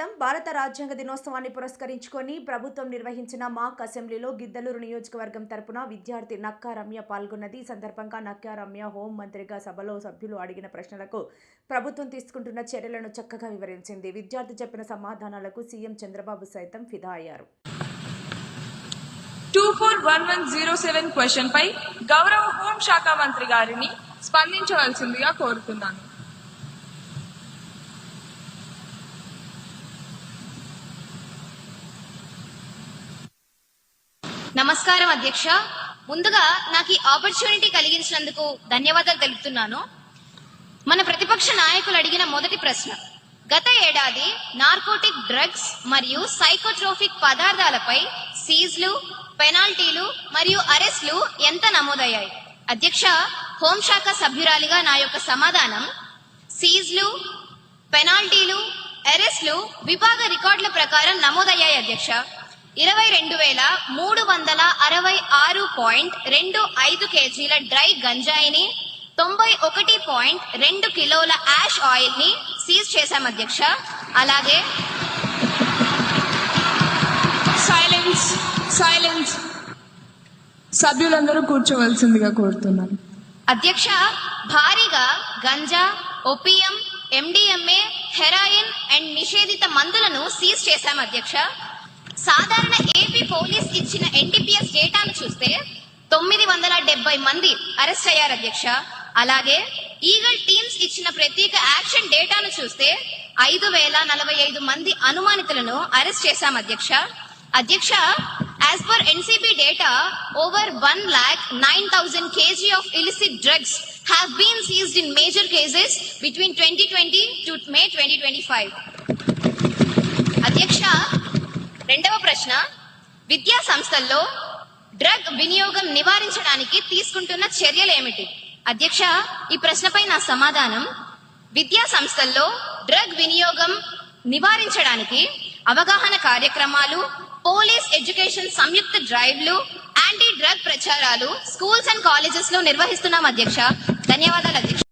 భారత రాజ్యాంగ దినోత్సవాన్ని పురస్కరించుకొని ప్రభుత్వం నిర్వహించిన మాక్ అసెంబ్లీలో గిద్దలూరు నియోజకవర్గం తరపున విద్యార్థి నక్కా రమ్య పాల్గొన్నది. ఈ సందర్భంగా నక్కా రమ్య హోం మంత్రిగా సభలో సభ్యులు అడిగిన ప్రశ్నలకు ప్రభుత్వం తీసుకుంటున్న చర్యలను చక్కగా వివరించింది. విద్యార్థి చెప్పిన సమాధానాలకు సీఎం చంద్రబాబు సైతం ఫిదా అయ్యారు. Two four one one zero seven question పై గౌరవ హోంశాఖ మంత్రి గారిని స్పందించవలసిందిగా కోరుతున్నాను. నమస్కారం అధ్యక్ష. ముందుగా నాకు ఈ ఆపర్చునిటీ కలిగించినందుకు ధన్యవాదాలు తెలుపుతున్నాను. మన ప్రతిపక్ష నాయకులు అడిగిన మొదటి ప్రశ్న. గత ఏడాది నార్కోటిక్ డ్రగ్స్ మరియు సైకోట్రోఫిక్ పదార్థాలపై సీజ్లు పెనాల్టీలు మరియు అరెస్టులు ఎంత నమోదయ్యాయి? అధ్యక్ష హోంశాఖ సభ్యురాలిగా నా యొక్క సమాధానం సీజ్లు పెనాల్టీలు అరెస్టులు విభాగ రికార్డుల ప్రకారం నమోదయ్యాయి అధ్యక్ష. ఇరవై రెండు వేల మూడు వందల అరవై ఆరు పాయింట్ రెండు ఐదు కేజీల డ్రై గంజాయిని తొంభై ఒకటి పాయింట్ రెండు కిలోల యాష్ ఆయిల్ని సీజ్ చేశాం అధ్యక్ష. అలాగే సైలెన్స్ సైలెన్స్. సభ్యులందరూ కూర్చోవలసిందిగా కోరుతున్నాను. అధ్యక్ష భారీగా ganja opium MDMA heroin and నిషేధిత మందులను సీజ్ చేశాం అధ్యక్ష. పోలీస్ ఇచ్చిన ఎన్టీపీఎస్ డేటాను చూస్తే తొమ్మిది వందల డెబ్బై మంది అరెస్ట్ అయ్యారు అధ్యక్ష. అలాగే ఈగల్ టీమ్స్ ఇచ్చిన ప్రత్యేక యాక్షన్ డేటాను చూస్తే ఐదు వేల నలభై ఐదు మంది అనుమానితులను అరెస్ట్ చేశాం అధ్యక్ష. అధ్యక్ష as per NCB data over one lakh nine thousand KG of illicit drugs have been seized in major cases between twenty twenty two May twenty twenty five అధ్యక్ష రెండవ ప్రశ్న విద్యా సంస్థల్లో డ్రగ్ వినియోగం నివారించడానికి తీసుకుంటున్న చర్యలు ఏమిటి? అధ్యక్ష ఈ ప్రశ్నపై నా సమాధానం. విద్యా సంస్థల్లో డ్రగ్ వినియోగం నివారించడానికి అవగాహన కార్యక్రమాలు పోలీస్ ఎడ్యుకేషన్ సంయుక్త డ్రైవ్లు యాంటీ డ్రగ్ ప్రచారాలు స్కూల్స్ అండ్ కాలేజెస్లో నిర్వహిస్తున్నాం అధ్యక్ష. ధన్యవాదాలు అధ్యక్ష.